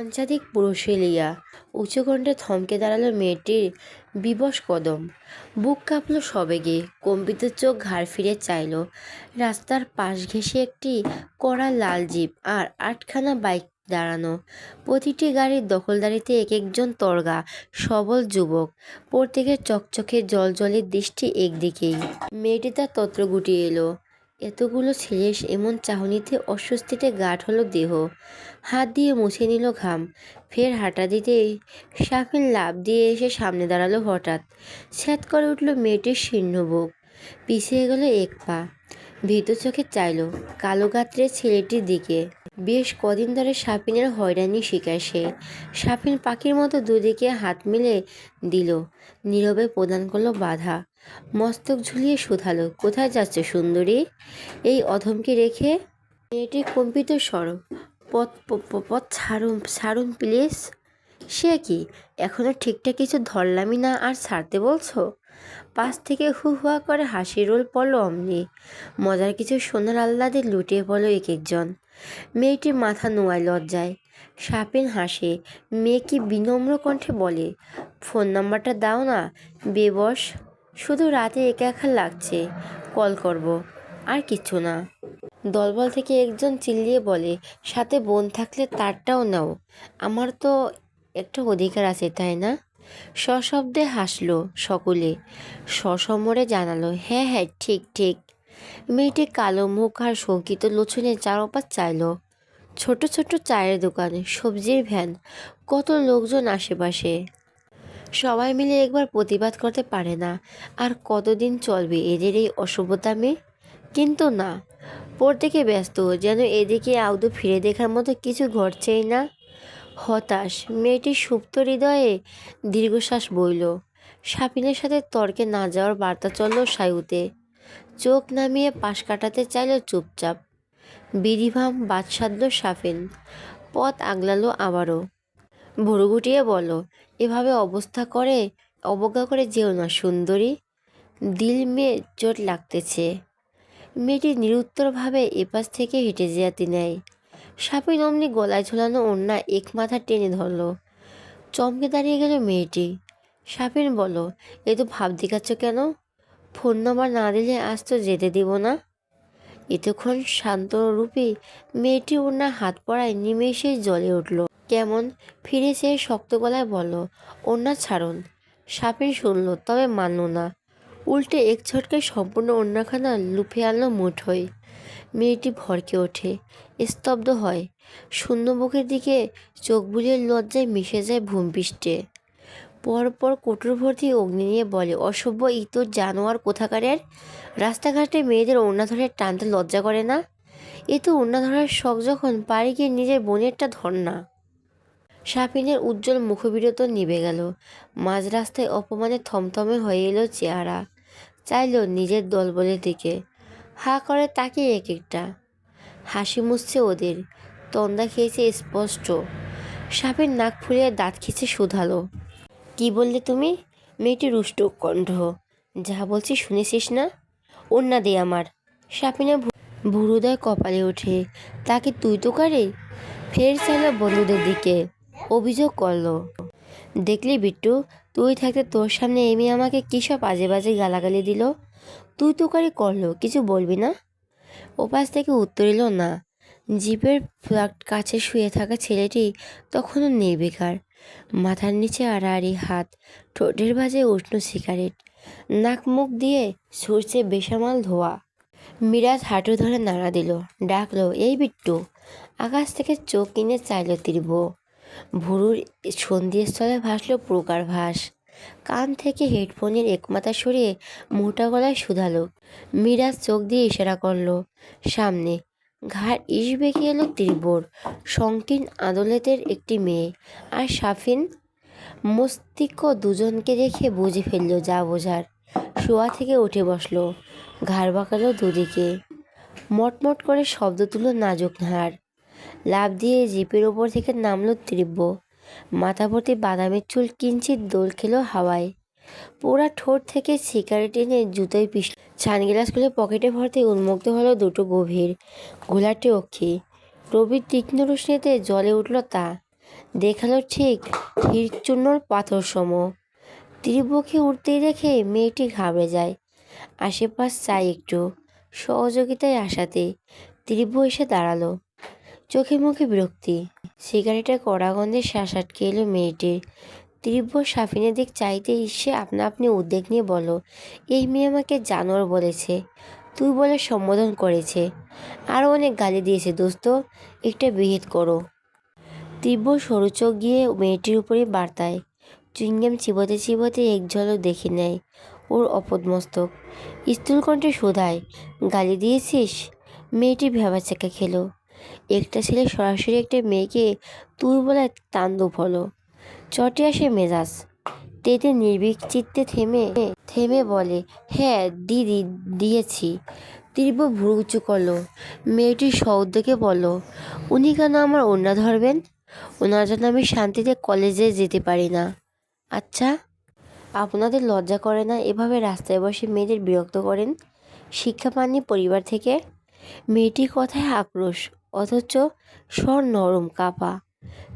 পঞ্চাধিক পুরুষেলিয়া উঁচু কণ্ঠে থমকে দাঁড়াল মেয়েটির বিবশ কদম। বুক কাঁপল সবেগে, কম্পিত চোখ ঘাড় ফিরে চাইল। রাস্তার পাশ ঘেঁষে একটি কড়া লাল জিপ আর আটখানা বাইক দাঁড়ানো। প্রতিটি গাড়ির দখলদারিতে এক একজন তরগা, সবল যুবক। প্রত্যেকের চকচকে, জলজলের দৃষ্টি একদিকেই। মেয়েটি তার তত্র গুটিয়ে এলো। এতগুলো ছেলের এমন চাহনিতে অস্বস্তিতে গাঠ হলো দেহ। হাত দিয়ে মুছে নিল ঘাম। ফের হাঁটা দিতেই সাফের লাভ দিয়ে এসে সামনে দাঁড়াল হঠাৎ। স্যাঁত করে উঠল মেয়েটির শীর্ণ বুক পিছিয়ে গেল এক পা। ভীত চোখে চাইল, কালো গাত্রের ছেলেটির দিকে। বেশ কদিন ধরে সাপিনের হয়রানি শিকার সে। সাপিন পাখির মতো দুদিকে হাত মিলে দিল, নীরবে প্রদান করল বাধা। মস্তক ঝুলিয়ে শুধালো, কোথায় যাচ্ছে সুন্দরী? এই অধমকে রেখে? মেয়েটি কম্পিত স্বর পথ পথ ছাড়ুন ছাড়ুন প্লিজ। সে কি? এখনও ঠিকঠাক কিছু ধরলামই না আর ছাড়তে বলছো? পাশ থেকে হু হুয়া করে হাসি রোল পড়ল অমনি। মজার কিছু সোনার আহ্লাদে লুটিয়ে পড়ল এক একজন মেয়েটির মাথা নোয়ায় লজ্জায়। সাপেন হাসে, মেয়ে কি বিনম্র কণ্ঠে বলে, ফোন নাম্বারটা দাও না, বেবস, শুধু রাতে একা একা লাগছে, কল করব, আর কিছু না। দলবল থেকে একজন চিল্লিয়ে বলে, সাথে বোন থাকলে তারটাও নাও, আমার তো একটা অধিকার আছে, তাই না? সশব্দে হাসলো সকলে। সসমরে জানালো হ্যাঁ হ্যাঁ ঠিক ঠিক মেয়েটি কালো মুখ আর শঙ্কিত লোচনে চারপাশ চাইল। ছোট ছোট চায়ের দোকান, সবজির ভ্যান, কত লোকজন আশেপাশে। সবাই মিলে একবার প্রতিবাদ করতে পারে না, আর কতদিন চলবে এদের এই অসভ্যতামে কিন্তু না, প্রত্যেকে ব্যস্ত, যেন এদিকে আউদু ফিরে দেখার মতো কিছু ঘটছেই না। হতাশ, মেয়েটি সুপ্ত হৃদয়ে দীর্ঘশ্বাস বইল। সাপিনের সাথে তর্কে না যাওয়ার বার্তা চলল সায়ুতে। চোখ নামিয়ে পাশ কাটাতে চাইল চুপচাপ। বিধিভাম বাদসাধ্য সাফিন পথ আগলালো আবারও। ভুরু গুটিয়ে বলো এভাবে অবস্থা করে, অবজ্ঞা করে যেও না, সুন্দরী। দিল মেয়ে চোট লাগতেছে। মেয়েটি নিরুত্তরভাবে এপাশ থেকে হেঁটে যেতে নেয়। সাপিন অমনি গলায় ঝোলানো ওড়না এক মাথা টেনে ধরলো। চমকে দাঁড়িয়ে গেল মেয়েটি। সাপিন বলো এ তো ভাব দেখাচ্ছ কেন? ফোন নাম্বার না দিলে আজ তো যেতে দিব না। এতক্ষণ শান্তরূপী মেয়েটি ওড়না হাত পড়ায় নিমেষেই জ্বলে উঠল। কেমন? ফিরে সে শক্ত গলায় বলল, ওড়না ছাড়ুন। সাপিন শুনল, তবে মানল না। উল্টে এক ছটকায় সম্পূর্ণ ওড়নাখানা লুফে আনলো মুঠোয় মেয়েটি ভরকে ওঠে, স্তব্ধ হয়। শূন্য বুকের দিকে চোখ বুলিয়ে লজ্জায় মিশে যায় ভূমপৃষ্ঠে। পরপর কোটর ভর্তি অগ্নি নিয়ে বলে, অসভ্য ইতর জানোয়ার কোথাকারের? রাস্তাঘাটে মেয়েদের ওড়না টানতে লজ্জা করে না? এ তো ওড়না শখ যখন পাড়ি গিয়ে নিজের বোনেরটা ধর না? সাপিনের উজ্জ্বল মুখবিরত নিভে গেল। মাঝ রাস্তায় অপমানে থমথমে হয়ে এলো চেহারা। চাইল নিজের দলবলের দিকে। হা করে তাকে এক একটা। হাসি মুছছে ওদের। তন্দা খেয়েছে স্পষ্ট। সাপের নাক ফুলিয়ে দাঁত খিচে শুধালো। কি বললে তুমি? মেয়েটি রুষ্ট কণ্ঠ। যা বলছি শুনেছিস না? ওন্না দে আমার। সাপিনা ভুরুদয় কপালে ওঠে। তাকে তুই তো কারে? ফের চাইল বন্ধুদের দিকে অভিযোগ করল। দেখলি বিট্টু, তুই থাকতে তোর সামনে এমি আমাকে কী সব আজে বাজে গালাগালি দিল? তুই তোকারি করল, কিছু বলবি না? ওপাশ থেকে উত্তর এলো না। জিপের ফ্ল্যাট কাছে শুয়ে থাকা ছেলেটি তখনও নির্বিকার মাথার নিচে আড়াআড়ি হাত, ঠোঁটের বাজে উষ্ণ সিগারেট, নাক মুখ দিয়ে সরষে বেসামাল ধোয়া। মিরাজ হাঁটু ধরে নাড়া দিল, ডাকলো, এই বিট্টু, আকাশ থেকে চোখ কিনে চাইল তীর্ব ভুরুর সন্ধিস্থলে ভাসলো প্রকার ভাস। কান থেকে হেডফোনের একমাথা সরিয়ে মোটা গলায় শুধালো। মিরাজ চোখ দিয়ে ইশারা করল, সামনে ঘাড় ইস বেঁকে এলো তীব্রর সংকীর্ণ আদালতের একটি মেয়ে। আর সাফিন মস্তিষ্ক দুজনকে দেখে বুঝে ফেলল যা বোঝার। শোয়া থেকে উঠে বসল। ঘাড় বাঁকালো দুদিকে। মটমট করে শব্দ তুলো নাজুক হাড় লাভ দিয়ে জিপের ওপর থেকে নামলো তীব্র মাথা ভর্তি বাদামের চুল কিঞ্চিত দোল খেলো হাওয়ায়। পোড়া ঠোঁট থেকে সিগারেট এনে জুতোয় পিস ছানগ্লাস খুলে পকেটে ভরতে উন্মুক্ত হলো দুটো গভীর ঘোলাটে অক্ষি। রবির তীক্ষ্ণ রোশনিতে জলে উঠল তা। দেখাল ঠিক হিরচূর্ণর পাথর সম তীব্রকে উঠতেই দেখে মেয়েটি ঘাবড়ে যায়। আশেপাশ চাই একটু। সহযোগিতায় আসাতে তীব্র এসে দাঁড়াল। চোখে মুখে বিরক্তি। সিগারেটের কড়া গন্ধে শ্বাস আটকে এলো মেয়েটির। তীব্র সাফিনের দিক চাইতে সে আপনা আপনি উদ্বেগ নিয়ে বলো এই মেয়ে আমাকে জানোয়ার বলেছে। তুই বলে সম্বোধন করেছে। আরও অনেক গালি দিয়েছে, দোস্ত। একটা বিহিত করো। তীব্র সরু চোখ গিয়ে মেয়েটির উপরে বার্তায়। চুইংগাম চিবোতে চিবোতে এক ঝলক দেখে নেয় ওর অপদমস্তক। স্থূল কণ্ঠে শোধায়, গালি দিয়েছিস? মেয়েটি ভেবাচাকা খেলো। একটা ছেলে সরাসরি একটা মেয়েকে তুই বলে তান্দব হলো। চটে আসে মেজাজ। তেতে নির্বিক চিত্তে থেমে থেমে বলে হ্যাঁ দিদি, দিয়েছি। তীব্র ভুরু উঁচু করল। মেয়েটির সৌদ্যোগে বলল, উনি কেন আমার ওড়না ধরবেন? ওনার জন্য আমি শান্তিতে কলেজে যেতে পারি না। আচ্ছা আপনাদের লজ্জা করে না এভাবে রাস্তায় বসে মেয়েদের বিরক্ত করেন? শিক্ষা পাননি পরিবার থেকে? মেয়েটির কথায় আক্রোশ, অথচ স্বর নরম, কাপা।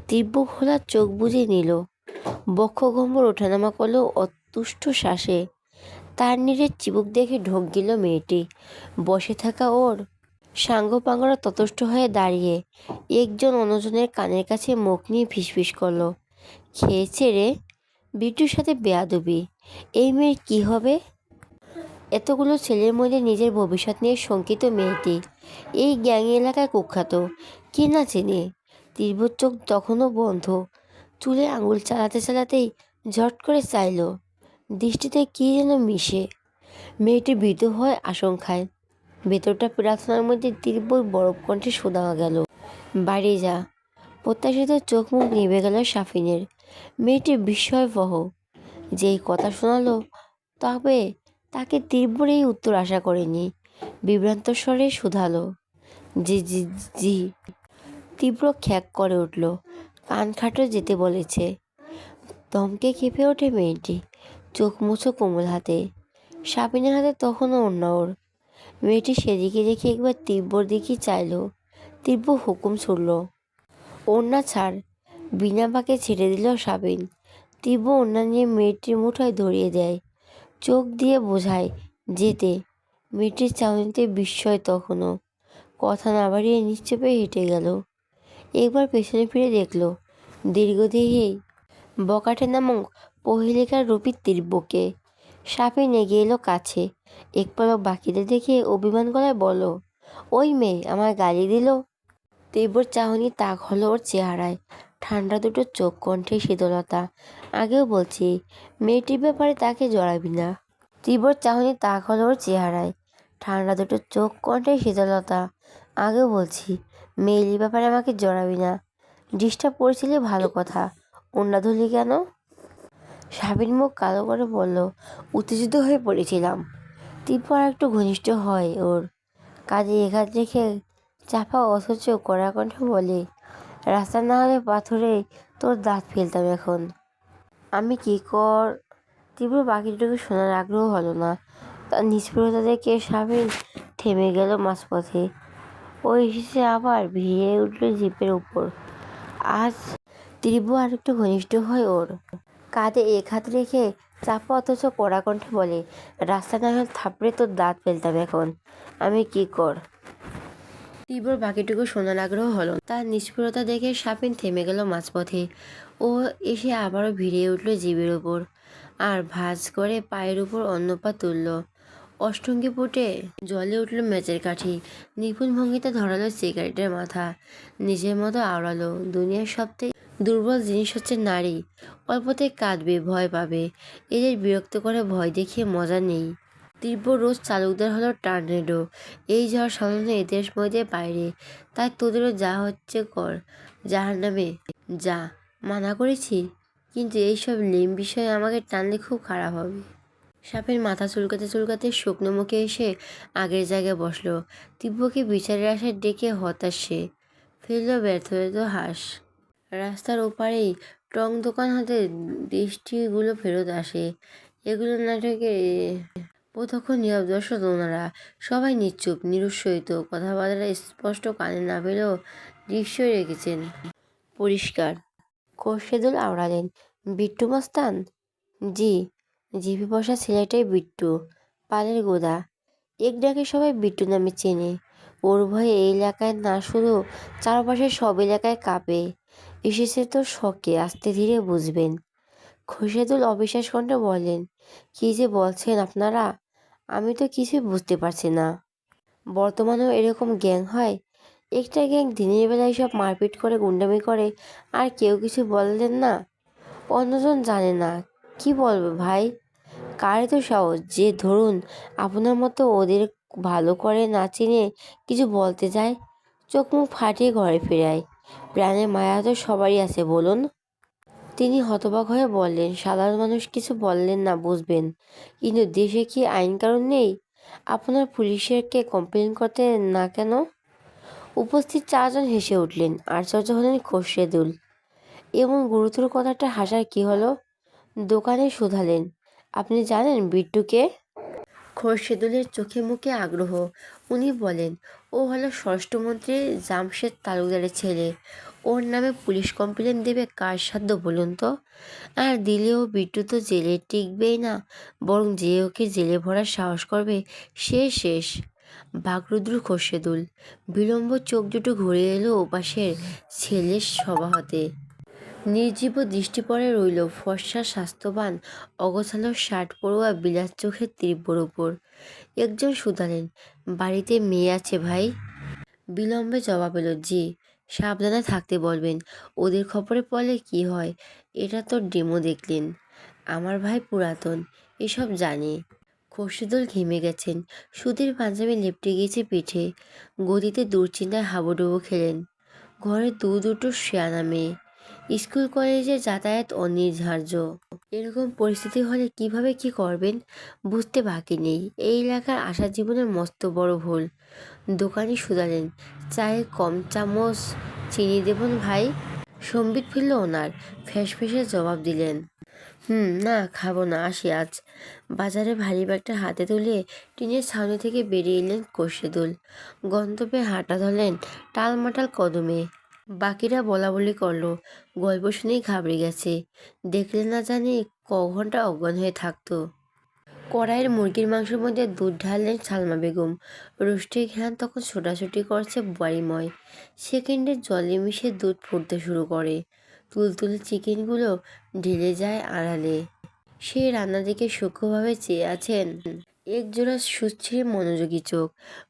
তীব্র খোলা চোখ বুজে নিল। বক্ষগম্বর ওঠানামা করল অতুষ্ট শ্বাসে। তার নীড়ের চিবুক দেখে ঢোক গেল মেয়েটি। বসে থাকা ওর সাঙ্গপাঙ্গরা ততষ্ট হয়ে দাঁড়িয়ে একজন অন্যজনের কানের কাছে মুখ নিয়ে ফিসফিস করল। খেয়েছে রে, বিটুর সাথে বেয়াদবি। এই মেয়ের কি হবে? এতগুলো ছেলের মধ্যে নিজের ভবিষ্যৎ নিয়ে শঙ্কিত মেয়েটি। এই গ্যাং এলাকায় কুখ্যাত। কে না চেনে? তীব্র চোখ তখনও বন্ধ। চুলে আঙুল চালাতে চালাতেই ঝট করে চাইল, দৃষ্টিতে কী যেন মিশে। মেয়েটি ভীত হয় আশঙ্কায় ভেতরটা প্রার্থনার মধ্যে তীব্র বরফ কণ্ঠে শোনা গেল, বাড়ি যা। প্রত্যাশিত চোখ মুখ নিভে গেল সাফিনের। মেয়েটি বিস্ময়বহ, যেই কথা শোনালো তবে তাকে তীব্র এই উত্তর আশা করেনি। বিভ্রান্ত স্বরে শুধালো জি জি জি। তীব্র খ্যাক করে উঠল। কান খাটো যেতে বলেছে। দমকে কেঁপে ওঠে মেয়েটি। চোখ মুছো কোমল হাতে। সাপিনের হাতে তখনও অন্য ওর। মেয়েটি সেদিকে দেখে একবার তীব্র দিকে চাইল। তীব্র হুকুম ছুড়ল। ওড়না ছাড়। বিনা বাঁকে ছেড়ে দিল সাবিন। তীব্র ওড়না নিয়ে মেয়েটির মুঠোয় ধরিয়ে দেয়। চোখ দিয়ে বোঝায়, যেতে। মেয়েটির চাউনিতে বিস্ময় তখনও। কথা না বাড়িয়ে নিশ্চেপে হেঁটে গেল। একবার পেছনে ফিরে দেখল দীর্ঘদেহী বকাটে নামক পহিলিকার রূপী তীব্রকে। সাপে নেগে এলো কাছে এক বাকিতে দেখে অভিমান গলায় বলো ওই মেয়ে আমার গালি দিল? তীব্র চাহনি তাক হলো ওর চেহারায়, ঠান্ডা দুটো চোখ কণ্ঠে শীতলতা। আগেও বলছি, মেয়েটির ব্যাপারে তাকে জড়াবি না। তীব্র চাহনি তাক হলো ওর চেহারায়, ঠান্ডা দুটো চোখ কণ্ঠে শীতলতা। আগেও বলছি মেয়েলির ব্যাপারে আমাকে জড়াবি না। ডিস্টার্ব করেছিলি ভালো কথা। অন্যা ধরলি কেন? সাবির মুখ কালো করে বলল, উত্তেজিত হয়ে পড়েছিলাম। তীব্র একটু ঘনিষ্ঠ হয় ওর। কাজে এঘাত রেখে চাপা অথচ কড়া কণ্ঠে বলে, রাস্তা না হলে পাথরে তোর দাঁত ফেলতাম এখন। আমি কি কর? তীব্র বাকিটুকু শোনার আগ্রহ হলো না। তার নিষ্প্রিয়তা দেখে সাবিন থেমে গেল মাঝপথে। ও এসেছে আবার ভিড়ে উঠল জিপের উপর। আজ তীব্র আর একটু ঘনিষ্ঠ হয় ওর। কাঁধে এক হাত রেখে চাপা অথচ কড়া কণ্ঠে বলে, রাস্তা না হলে থাপড়ে তোর দাঁত ফেলতাম এখন। আমি কি কর? তীব্র বাকিটুকু শোনার আগ্রহ হলো তার নিষ্ফুরতা দেখে সাপিন থেমে গেল মাঝপথে। ও এসে আবারও ভিড়ে উঠল জীবের উপর। আর ভাঁজ করে পায়ের উপর অন্য পা তুলল। অষ্টঙ্গি পুটে জলে উঠল মেচের কাঠি। নিপুণ ভঙ্গিতে ধরালো সিগারেটের মাথা। নিজের মতো আওড়ালো। দুনিয়ার সবথেকে দুর্বল জিনিস হচ্ছে নারী। অল্পতে কাঁদবে, ভয় পাবে। এদের বিরক্ত করে ভয় দেখিয়ে মজা নেই। তীব্র রোজ চালুকদার হলো টার্নেডো। এই ঝড় সাধারণত এদের মধ্যে বাইরে। তাই তোদেরও যা হচ্ছে কর। যাহার নামে যা। মানা করেছি। কিন্তু এইসব লেম বিষয়ে আমাকে টানলে খুব খারাপ হবে। সাপের মাথা চুলকাতে চুলকাতে শুকনো মুখে এসে আগের জায়গায় বসল। তীব্রকে বিচারের আশায় ডেকে হতাশ সে। ফেলল ব্যর্থ ব্যর্থ হাঁস। রাস্তার ওপারেই টং দোকান হতে দৃষ্টিগুলো ফেরত আসে। এগুলো নাটকে প্রতক্ষণ নীরব দর্শক ওনারা সবাই নিশ্চুপ, নিরুৎসাহিত। কথাবার্তা স্পষ্ট কানে না পেলেও দৃশ্যই রেখেছেন। পরিষ্কার। খোরশেদুল আওড়ালেন। বিট্টু মস্তান? জি। জিভে বসা ছেলেটাই বিট্টু, পালের গোদা। এক ডাকে সবাই বিট্টু নামে চেনে। ওর ভয়ে এই এলাকায় না শুধু চারপাশের সব এলাকায় কাঁপে, এসেছে তো শখে, আস্তে ধীরে বুঝবেন। খোরশেদুল অবিশ্বাস কণ্ঠে বললেন কী যে বলছেন আপনারা? আমি তো কিছুই বুঝতে পারছি না। বর্তমানেও এরকম গ্যাং হয়? একটা গ্যাং দিনের বেলায় সব মারপিট করে, গুন্ডামি করে, আর কেউ কিছু বললেন না? অন্যজন জানে না। কি বলবে ভাই? কারে তো সাহস যে ধরুন, আপনার মতো ওদের ভালো করে না চিনে কিছু বলতে যায়, চোখ মুখ ফাটিয়ে ঘরে ফেরায় প্রাণে মায়া তো সবারই আছে, বলুন। তিনি হতবাক হয়ে বললেন, সাধারণ মানুষ কিছু বললেন না, বুঝবেন। কিন্তু দেশে কি আইন কানুন নেই? আপনার পুলিশেরকে কমপ্লেন করতে না কেন? উপস্থিত চারজন হেসে উঠলেন, আশ্চর্য হলেন খোরশেদুল। এমন গুরুতর কথাটা হাসার কি হলো? দোকানে শুধালেন আপনি জানেন বিট্টুকে? খোরশেদুলের চোখে মুখে আগ্রহ। উনি বলেন, ও হলো ষষ্ঠমন্ত্রী জামশেদ তালুকদারের ছেলে। ওর নামে পুলিশ কমপ্লেন দেবে, কার সাধ্য বলুন তো? আর দিলেও বিট্টু তো জেলে টিকবেই না, বরং যে ওকে জেলে ভরার সাহস করবে, সে শেষ। বাগরুদ্র খোরশেদুল, বিলম্ব চোখ দুটো ঘুরে এলো ওপাশের ছেলের সভা হতে। নির্জীব দৃষ্টি পড়ে রইল ফর্সা, স্বাস্থ্যবান অগোছালো শার্ট পড়ুয়া বিলাস চোখের তীব্র উপর। একজন শুধালেন বাড়িতে মেয়ে আছে ভাই? বিলম্বে জবাব এলো, জি, সাবধানে থাকতে বলবেন, ওদের খবরে পড়লে কি হয়? এটা তো ডেমো দেখলেন। আমার ভাই পুরাতন, এসব জানে। খোরশেদুল ঘেমে গেছেন, সুতির পাঞ্জাবি লেপটে গিয়েছে পিঠে, গদিতে দুশ্চিন্তায় হাবুডুবু খেলেন। ঘরে দু দুটো শেয়ানা মেয়ে স্কুল কলেজে যাতায়াত অনির্ধার্য এরকম পরিস্থিতি হলে কীভাবে কি করবেন বুঝতে বাকি নেই। এই এলাকার আশা জীবনের মস্ত বড় ভুল। দোকানি শুধালেন, চায়ে কম চামচ চিনি দেবন ভাই? সম্বিত ফিরল ওনার ফ্যাস ফেসে জবাব দিলেন, হুম, না, খাব না, আসি আজ। বাজারে ভারী ব্যাগটা হাতে তুলে টিনের ছাউনি থেকে বেরিয়ে এলেন কোষেদুল গন্তব্যে হাঁটা ধরলেন টালমাটাল কদমে। বাকিরা বলা বলি করল, গল্প শুনেই ঘাবড়ে গেছে। দেখলে না জানি ক ঘণ্টা অজ্ঞান হয়ে থাকতো। কড়াইয়ের মুরগির মাংসের মধ্যে দুধ ঢাললেন সালমা বেগম রুষ্টির ঘ্রাণ তখন ছোটাছুটি করছে বাড়িময় সেকেন্ডে জলে মিশে দুধ ফুটতে শুরু করে। তুলতুলে চিকেনগুলো ঢেলে যায় আড়ালে। সে রান্না দিকে সূক্ষ্মভাবে চেয়ে আছেন। একজোড়া সুস্থির মনোযোগী চোখ।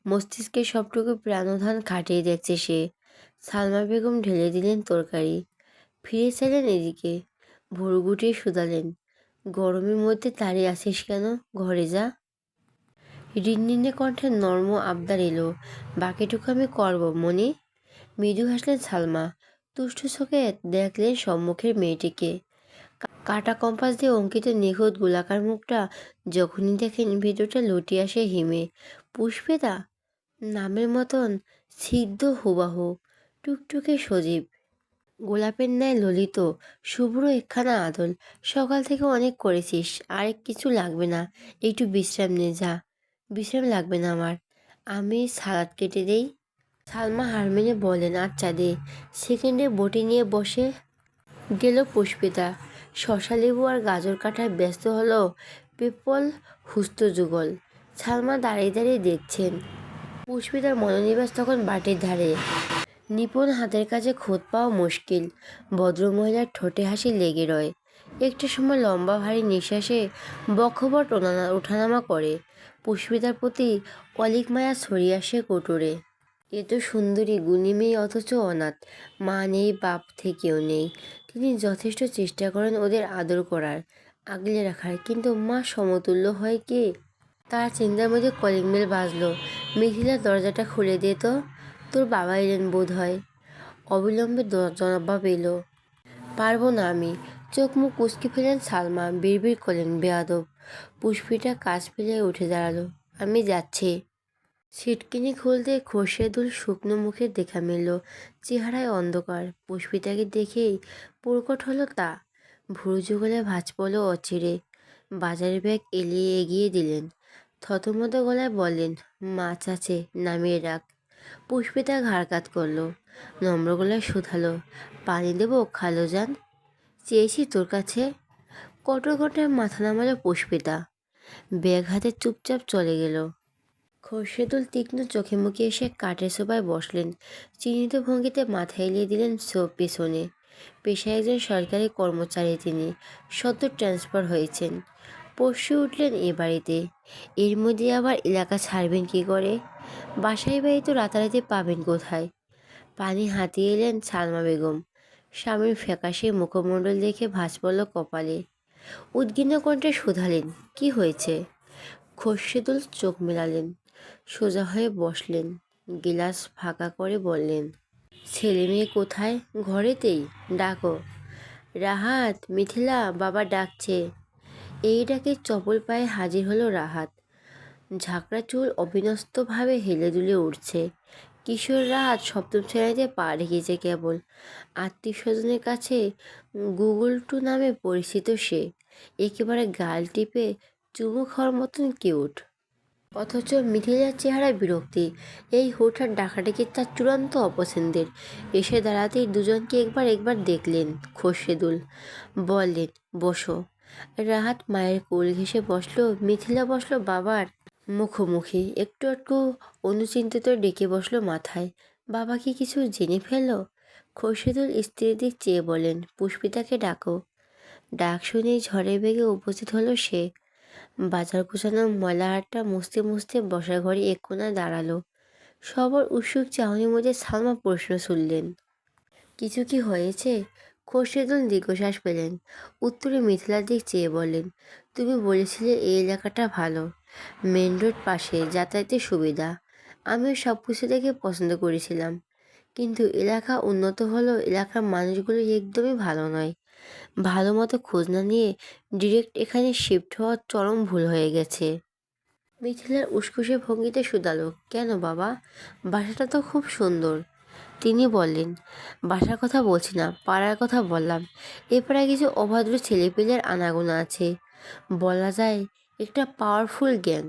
মস্তিষ্কে সবটুকু প্রাণধান খাটিয়ে দেখছে সে। সালমা বেগম ঢেলে দিলেন তরকারি। ফিরে চাইলেন এদিকে। ভোর গুটিয়ে শুধালেন। গরমের মধ্যে দাঁড়িয়ে আসিস কেন? ঘরে যা। রিনরিনে কণ্ঠে নর্ম আবদার এলো। বাকিটুকু আমি করব, মনে? মৃদু হাসলেন সালমা। তুষ্ট চোখে দেখলেন সম্মুখের মেয়েটিকে। কাটা কম্পাস দিয়ে অঙ্কিত নিখুঁত গোলাকার মুখটা যখনই দেখেন ভেতরটা লুটিয়ে আসে হিমে। পুষ্পেদা নামের মতন সিদ্ধ হুবাহু। টুকটুকে সজীব। গোলাপের ন্যায় ললিত, শুভ্র একখানা আদল। সকাল থেকে অনেক করেছিস আর কিছু লাগবে না। একটু বিশ্রাম নে যা। বিশ্রাম লাগবে না আমার। আমি সালাদ কেটে দেই। সালমা হার মেনে বলেন আচ্ছা দে। সেকেন্ডে বটি নিয়ে বসে গেল পুষ্পিতা। শশা লেবু আর গাজর কাটায় ব্যস্ত হলো পেপল হুস্ত যুগল। সালমা দাঁড়িয়ে দাঁড়িয়ে দেখছেন। পুষ্পিতার মনোনিবাস তখন বাটির ধারে। নিপুণ হাতের কাছে খোঁজ পাওয়া মুশকিল। ভদ্রমহিলার ঠোঁটে হাসি লেগে রয়। একটু সময় লম্বা ভারী নিঃশ্বাসে বক্ষবট ওঠানামা করে। পুষ্পিতার প্রতি অলিক মায়া ছড়িয়ে আসে কোটরে। এ তো সুন্দরী, গুণী মেয়ে অথচ অনাথ। মা নেই, বাপ থেকেও নেই। তিনি যথেষ্ট চেষ্টা করেন ওদের আদর করার, আগলে রাখার। কিন্তু মা সমতুল্য হয় কে? তার চিন্তার মধ্যে কলিং বেল বাজলো। মিথিলা দরজাটা খুলে দিয়ে তো। তোর বাবা এলেন বোধ হয় অবিলম্বে জবাব এলো। পারব না আমি। চোখ মুখ কুচকে ফেলেন সালমা। বিড়বিড় করলেন বেয়াদব। পুষ্পিটা কাজ ফেলে উঠে দাঁড়াল। আমি যাচ্ছি। সিটকিনি খুলতে খোরশেদুল শুকনো মুখে দেখা মিলল। চেহারায় অন্ধকার। পুষ্পিতাকে দেখেই প্রকট হলো তা। ভুরু যুগলে ভাঁজ পড়ল অচিরে। বাজারের ব্যাগ এলিয়ে এগিয়ে দিলেন। থতমত গলায় বললেন, মাছ আছে, নামিয়ে রাখ। পুষ্পিতা ঘাড় কাত করল, নম্র গলায় শুধালো, পানি দেবো, খালো যান চেয়েছি তোর কাছে। কঠোর কঠোর মাথা নামালো পুষ্পিতা? ব্যাগ হাতে চুপচাপ চলে গেল। খোরশেদুল তীক্ষ্ণ চোখে মুখে এসে কাঠের সোফায় বসলেন। চিহ্নিত ভঙ্গিতে মাথা এলিয়ে দিলেন পেছনে। পেশায় একজন সরকারি কর্মচারী তিনি সদ্য ট্রান্সফার হয়েছেন। পরশু উঠলেন এ বাড়িতে। এর মধ্যে আবার এলাকা ছাড়বেন কি করে? বাসায় বাড়ি তো রাতারাতি পাবেন কোথায়? পানি হাতিয়ে এলেন সালমা বেগম। স্বামীর ফ্যাকাশে মুখমণ্ডল দেখে ভাঁজ পড়ল কপালে। উদ্গিন্ন কণ্ঠে শুধালেন, কি হয়েছে? খোরশেদুল চোখ মেলালেন, সোজা হয়ে বসলেন, গিলাস ফাঁকা করে বললেন, ছেলে মেয়ে কোথায়? ঘরেতেই? ডাকো। রাহাত, মিথিলা, বাবা ডাকছে। এই ডাকে চপল পায়ে হাজির হলো রাহাত। ঝাঁকড়া চুল অবিনস্তভাবে হেলে দুলে উঠছে। কিশোর রাহাত সপ্তম শ্রেণীতে পা রেখেছে কেবল। আত্মীয় স্বজনের কাছে গুগল টু নামে পরিচিত সে। একেবারে গাল টিপে চুমু খাওয়ার মতন কিউট। অথচ মিথিলার চেহারা বিরক্তি। এই হুঠার ডাকাডাকি তার চূড়ান্ত অপছন্দের। এসে দাঁড়াতেই দুজনকে একবার একবার দেখলেন খোরশেদুল। বললেন, বসো। রাহাত মায়ের কোল ঘেসে বসল, মিথিলা বসল বাবার মুখোমুখি, একটু একটু অনুচিন্তিত ডেকে বসল মাথায়। বাবা কি কিছু জেনে ফেলল? খোরশেদুল স্ত্রীর দিক চেয়ে বলেন পুষ্পিতাকে ডাকো। ডাক শুনেই ঝড়ে বেগে উপস্থিত হলো সে। বাজার গোছানো ময়লা হাটটা মুছতে মুছতে বসার ঘরে এক কোণায় দাঁড়াল। সবার উৎসুক চাহনির মধ্যে সালমা প্রশ্ন শুনলেন কিছু কি হয়েছে? খোরশেদুল দীর্ঘশ্বাস পেলেন, উত্তরে মিথিলার দিক চেয়ে বলেন তুমি বলেছিলে এই এলাকাটা ভালো। মেন রোড পাশে যাতায়াতের সুবিধা। আমিও সব কিছু দেখে পছন্দ করেছিলাম। কিন্তু এলাকা উন্নত হলেও এলাকার মানুষগুলো একদমই ভালো নয়। ভালো মতো খোঁজ না নিয়ে ডিরেক্ট এখানে শিফট হওয়ার চরম ভুল হয়ে গেছে। মিথিলার উসকুসে ভঙ্গিতে শুধালো, কেন বাবা? বাসাটা তো খুব সুন্দর। তিনি বললেন, বাসার কথা বলছি না, পাড়ার কথা বললাম। এ পাড়ায় কিছু অভদ্র ছেলেপেলের আনাগোনা আছে। বলা যায় একটা পাওয়ারফুল গ্যাং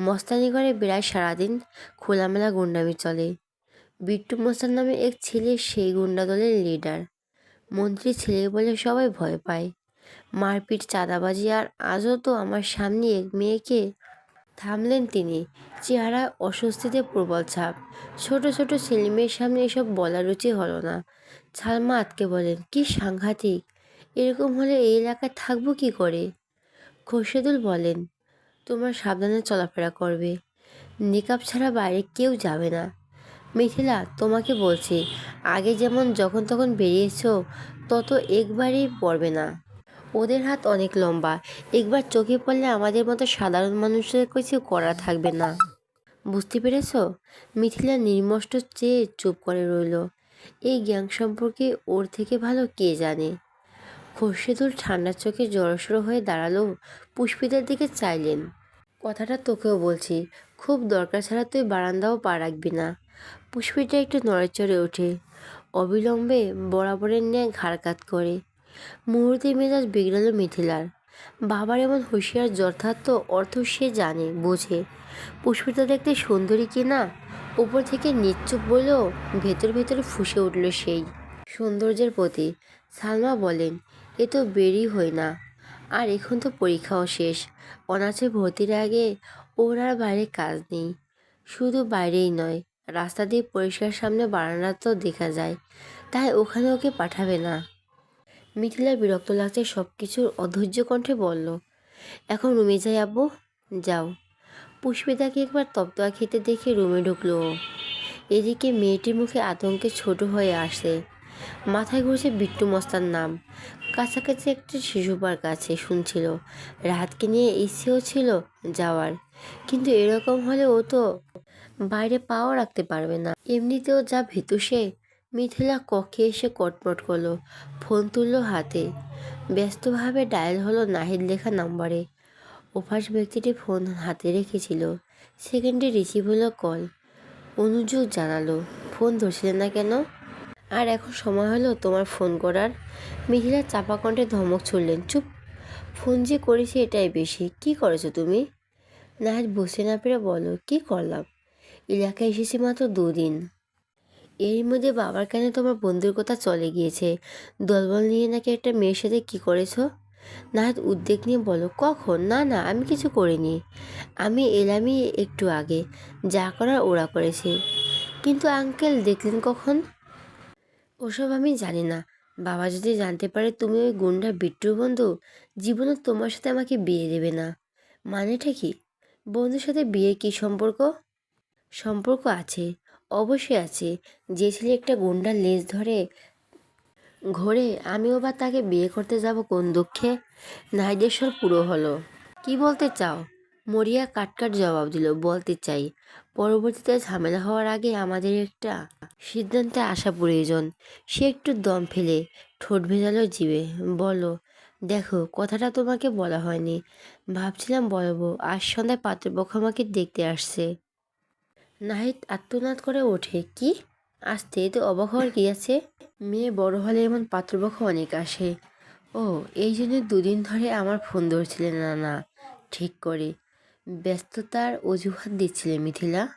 মস্তানি করে বেড়ায় সারাদিন খোলামেলা গুন্ডামি চলে। বিট্টু মোস্তান নামে এক ছেলে, সেই গুন্ডা দলের লিডার মন্ত্রী ছেলে বলে সবাই ভয় পায়। মারপিট, চাঁদাবাজি আর আজও তো আমার সামনে এক মেয়েকে থামলেন তিনি। চেহারা অস্বস্তিতে প্রবল ছাপ। ছোট ছোট ছেলে মেয়ের সামনে এসব বলার রুচি হলো না। ছালমা আতকে বলেন, কি সাংঘাতিক। এরকম হলে এই এলাকায় থাকব কি করে? খোরশেদুল বলেন, তোমরা সাবধানে চলাফেরা করবে। নিকাব ছাড়া বাইরে কেউ যাবে না। মিথিলা, তোমাকে বলছি, আগে যেমন যখন তখন বেরিয়েছো তত একবারই পড়বে না। ওদের হাত অনেক লম্বা। একবার চোখে পড়লে আমাদের মতো সাধারণ মানুষের কিছু করা থাকবে না। বুঝতে পেরেছ? মিথিলা নির্মষ্ট চেয়ে চুপ করে রইল। এই গ্যাং সম্পর্কে ওর থেকে ভালো কে জানে? খোরশেদুল ঠান্ডা চোখে জড়সড় হয়ে দাঁড়াল, পুষ্পিতার দিকে চাইলেন। কথাটা তোকেও বলছি, খুব দরকার ছাড়া তুই বারান্দাও পা রাখবি না। পুষ্পিটা একটু নড়েচড়ে ওঠে, অবিলম্বে বরাবরের ন্যায় ঘাড় কাত করে। মুহূর্তে মেজাজ বিগড়াল মিথিলার। বাবার এমন হুঁশিয়ার, যথার্থ অর্থ সে জানে, বোঝে। পুষ্পিতা দেখতে সুন্দরী কি না, উপর থেকে নিশ্চুপ বলেও ভেতর ভেতর ফুসে উঠল সেই সৌন্দর্যের প্রতি। সালমা বলেন এ তো বেরই হয় না। আর এখন তো পরীক্ষাও শেষ। অনার্সে ভর্তির আগে ওর আর বাইরে কাজ নেই। শুধু বাইরেই নয়, রাস্তা দিয়ে পরিষ্কার সামনে বারান্দা তো দেখা যায়, তাই ওখানে ওকে পাঠাবে না। মিথিলা বিরক্ত লাগছে সব কিছুর অধৈর্য কণ্ঠে বলল, এখন রুমে যাই আব্বু, যাও। পুষ্পিতাকে একবার তপ্তয়া খেতে দেখে রুমে ঢুকলো। এদিকে মেয়েটির মুখে আতঙ্কে ছোট হয়ে আসে। মাথায় ঘুরছে বিট্টু মস্তার নাম। কাছাকাছি একটা শিশু পার্ক আছে, শুনছিল। রাহাতকে নিয়ে ইচ্ছেও ছিল যাওয়ার। কিন্তু এরকম হলে ও তো বাইরে পাও রাখতে পারবে না। এমনিতেও যা ভীতু সে, মিথিলা কক্ষে এসে কটমট করল, ফোন তুললো হাতে। ব্যস্তভাবে ডায়াল হলো নাহিদ লেখা নাম্বারে। অভ্যাস ব্যক্তিটি ফোন হাতে রেখেছিল। সেকেন্ডে রিসিভ হলো কল। অনুযোগ জানালো, ফোন ধরছিলেন না কেন? আর এখন সময় হলো তোমার ফোন করার। মিথিলা চাপা কণ্ঠে ধমক ছুড়লেন, চুপ, ফোন যে করেছি এটাই বেশি, কি করেছ তুমি? নাহিদ বসে না পেরে বলো কি করলাম? এলাকায় এসেছি মাত্র দুদিন। এর মধ্যে বাবার কানে তোমার বন্ধুর কথা চলে গিয়েছে। দলবল নিয়ে নাকি একটা মেয়ের সাথে কি করেছ? নাহাত উদ্বেগ নিয়ে বলো কখন? না না, আমি কিছু করিনি। আমি এলামই একটু আগে, যা করার ওরা করেছে। কিন্তু আঙ্কেল দেখলেন কখন? ওসব আমি জানি না। বাবা যদি জানতে পারে তুমি ওই গুন্ডা বিট্টুর বন্ধু, জীবনে তোমার সাথে আমাকে বিয়ে দেবে না। মানেটা কি? বন্ধুর সাথে বিয়ে কি সম্পর্ক? সম্পর্ক আছে, অবশ্যই আছে। যে ছেলে একটা গুন্ডার লেজ ধরে, ঘোরে, আমিও বা তাকে বিয়ে করতে যাব কোন দুঃখে? নাইদেশ্বর পুরো হলো। কি বলতে চাও? মরিয়া কাটকাট জবাব দিল, বলতে চাই, পরবর্তীতে ঝামেলা হওয়ার আগে আমাদের একটা সিদ্ধান্তে আসা প্রয়োজন। সে একটু দম ফেলে ঠোঁট ভেজালো জিবে বলো দেখো, কথাটা তোমাকে বলা হয়নি। ভাবছিলাম বলব, আজ সন্ধ্যায় পাত্রপক্ষ আমাকে দেখতে আসছে। নাহিদ আত্মনাদ করে ওঠে, কি? আসতে এতে অবাক হওয়ার কী আছে? মেয়ে বড় হলে এমন পাত্রপক্ষ অনেক আসে। ও, এই জন্য দুদিন ধরে আমার ফোন ধরছিলেন না না ঠিক করে ব্যস্ততার অজুহাত দিচ্ছিলে মিথিলা।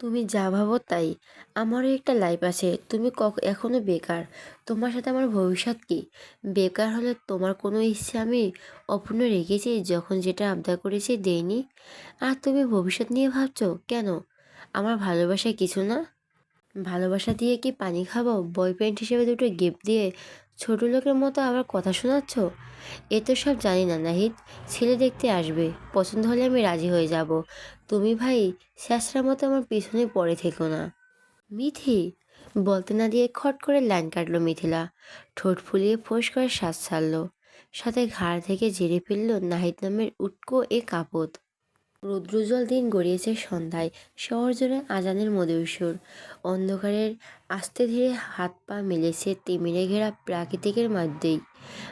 তুমি যা ভাবো তাই। আমারও একটা লাইফ আছে। তুমি এখনও বেকার। তোমার সাথে আমার ভবিষ্যৎ কি? বেকার হলে তোমার কোনো ইচ্ছে আমি অপূর্ণ রেখেছি যখন যেটা আবদার করেছি দেইনি? আর তুমি ভবিষ্যৎ নিয়ে ভাবছ কেন? আমার ভালোবাসা কিছু না? ভালোবাসা দিয়ে কি পানি খাব? বয়ফ্রেন্ড হিসেবে দুটো গিফট দিয়ে ছোট লোকের মতো আবার কথা শোনাচ্ছ? এ তো সব জানি না, নাহিদ। ছেলে দেখতে আসবে। পছন্দ হলে আমি রাজি হয়ে যাব। তুমি ভাই শেষরার মতো আমার পিছনে পড়ে থেকো না। মিথি? বলতে না দিয়ে খট করে লাইন কাটলো মিথিলা। ঠোঁট ফুলিয়ে ফোঁস করে শ্বাস ছাড়লো। সাথে ঘাড় থেকে জেরে ফেলল নাহিদ নামের উটকো এ কাপত রৌদ্রোজ্জ্বল দিন গড়িয়েছে সন্ধ্যায়। শহর জুড়ে আজানের মধুর সুর। অন্ধকারের আস্তে ধীরে হাত পা মেলেছে তিমিরে ঘেরা প্রাকৃতিকের মধ্যেই।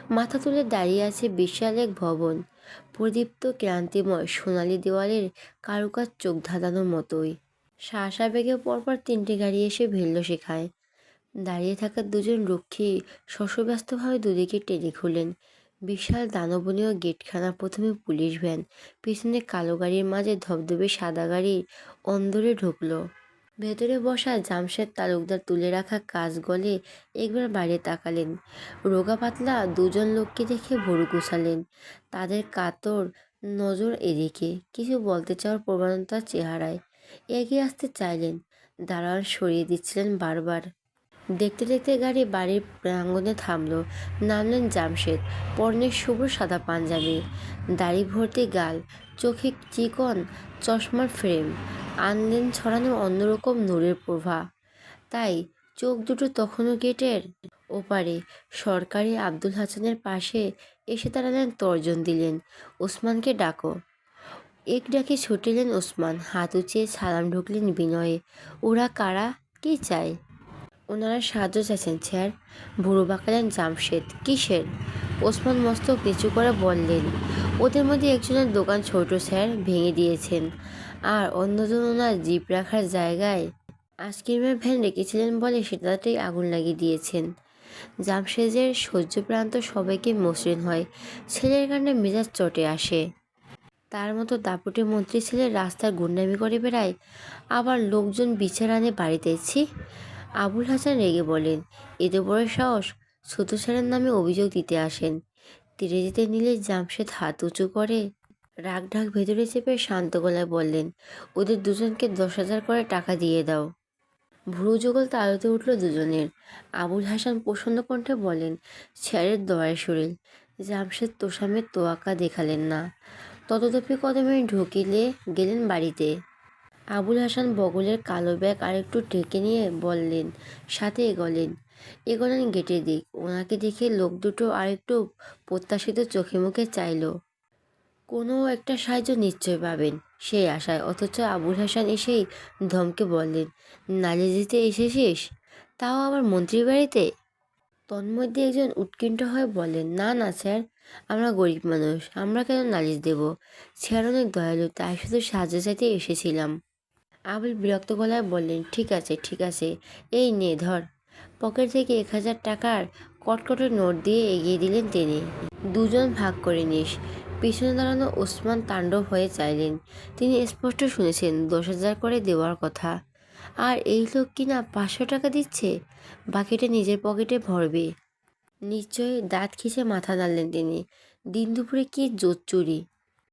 মাথা তুলে দাঁড়িয়ে আছে বিশাল এক ভবন। প্রদীপ্ত ক্রান্তিময় সোনালি দেওয়ালের কারুকাজ চোখ ধাঁধানোর মতোই। শাসা বেগে পরপর তিনটে গাড়ি এসে ভিড়ল শেখায় দাঁড়িয়ে থাকা দুজন রক্ষী শশব্যস্তভাবে দুদিকে টেনে খুলেন বিশাল দানবনীয় গেটখানা, প্রথমে পুলিশ ভ্যান, পিছনে কালো গাড়ির মাঝে ধবধবে সাদা গাড়ি, অন্দরে ঢুকলো। ভেতরে বসা জামশেদ তালুকদার তুলে রাখা কাজ গলে একবার বাইরে তাকালেন। রোগা পাতলা দুজন লোককে দেখে ভরু গুছালেন। তাদের কাতর নজর এদিকে, কিছু বলতে চাওয়ার প্রবণতার চেহারায়। এগিয়ে আসতে চাইলেন। দাঁড়ান সরিয়ে দিচ্ছিলেন বারবার। দেখতে দেখতে গাড়ি বাড়ির প্রাঙ্গণে থামলো, নামলেন জামশেদ, পরনে শুভ্র সাদা পাঞ্জাবি, দাড়ি ভর্তি গাল, চোখে চিকন চশমার ফ্রেম আনলেন ছড়ানো অন্যরকম নূরের প্রভা। তাই চোখ দুটো তখনও গেটের ওপারে, সরকারি আব্দুল হাসানের পাশে এসে দাঁড়ালেন, তর্জন দিলেন, ওসমানকে ডাকো। এক ডাকে ছুটিলেন ওসমান, হাত উঁচিয়ে সালাম ঢুকলেন বিনয়ে, ওরা কারা, কি চায়? ওনারা সাহায্য চাইছেন, স্যার। বুড়ো বাঁকালেন জামশেদ, কিসের? ওসমান মস্তক নিচু করে বললেন, ওদের মধ্যে একজনের দোকান ছোট, স্যার, ভেঙে দিয়েছেন। আর অন্যজন ওনার জিপ রাখার জায়গায় আইসক্রিমের ভ্যান রেখেছিলেন বলে সেটাতেই আগুন লাগিয়ে দিয়েছেন। জামশেদের সহ্য প্রান্ত সবাইকে মসৃণ হয়, ছেলের কারণে মেজাজ চটে আসে। তার মতো দাপুটে মন্ত্রী ছেলে রাস্তার গুন্ডামি করে বেড়ায়, আবার লোকজন বিচার আনে বাড়িতে, ছি। আবুল হাসান রেগে বলেন এত বড় সাহস। ছোট স্যারের নামে অভিযোগ দিতে আসেন। তীরে যেতে নিলে জামশেদ হাত উঁচু করে রাগ ঢাক ভেতরে চেপে শান্ত গলায় বললেন, ওদের দুজনকে দশ হাজার করে টাকা দিয়ে দাও। ভ্রু যুগল তালতে উঠল দুজনের। আবুল হাসান প্রসন্ন কণ্ঠে বলেন, স্যারের দয়ার শরীর জামশেদ তোষামের তোয়াক্কা দেখালেন না। ততদপি কদমে ঢুকিলে গেলেন বাড়িতে। আবুল হাসান বগলের কালো ব্যাগ আরেকটু ঢেকে নিয়ে বললেন, সাথে এগোলেন। এগোলেন গেটের দিক। ওনাকে দেখে লোক দুটো আরেকটু প্রত্যাশিত চোখে মুখে চাইলো, কোনো একটা সাহায্য নিশ্চয় পাবেন। সেই আশায়। অথচ আবুল হাসান এসেই ধমকে বললেন, নালিশ দিতে এসেছিস? তাও আবার মন্ত্রীর বাড়িতে? তন্মধ্যে একজন উৎকণ্ঠ হয়ে বলেন না না, স্যার, আমরা গরিব মানুষ, আমরা কেন নালিশ দেব? স্যার অনেক দয়ালু, তাই শুধু সাহায্য চাইতে এসেছিলাম। আবুল বিরক্ত গলায় বললেন, ঠিক আছে ঠিক আছে। এই নে, ধর। পকেট থেকে এক হাজার টাকার কটকটের নোট দিয়ে এগিয়ে দিলেন তিনি। দুজন ভাগ করে নিস। পিছনে দাঁড়ানো ওসমান তাণ্ডব হয়ে চাইলেন। তিনি স্পষ্ট শুনেছেন, দশ হাজার করে দেওয়ার কথা। আর এই লোক কিনা পাঁচশো টাকা দিচ্ছে? বাকিটা নিজের পকেটে ভরবে। নিশ্চয়ই দাঁত খিচে মাথা নাড়লেন তিনি। দিন দুপুরে কি জোর চুরি?